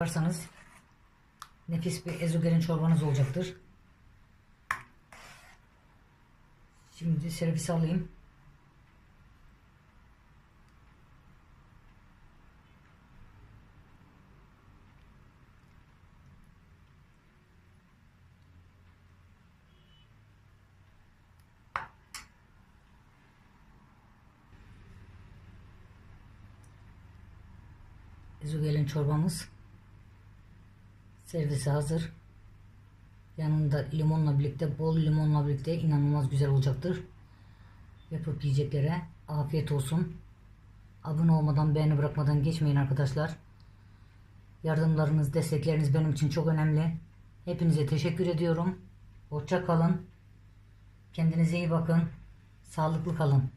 yaparsanız nefis bir ezogelin çorbanız olacaktır. Şimdi servis alayım. Ezogelin çorbamız servise hazır. Yanında limonla birlikte, bol limonla birlikte inanılmaz güzel olacaktır. Yapıp yiyeceklere afiyet olsun. Abone olmadan, beğeni bırakmadan geçmeyin arkadaşlar. Yardımlarınız, destekleriniz benim için çok önemli. Hepinize teşekkür ediyorum. Hoşça kalın. Kendinize iyi bakın. Sağlıklı kalın.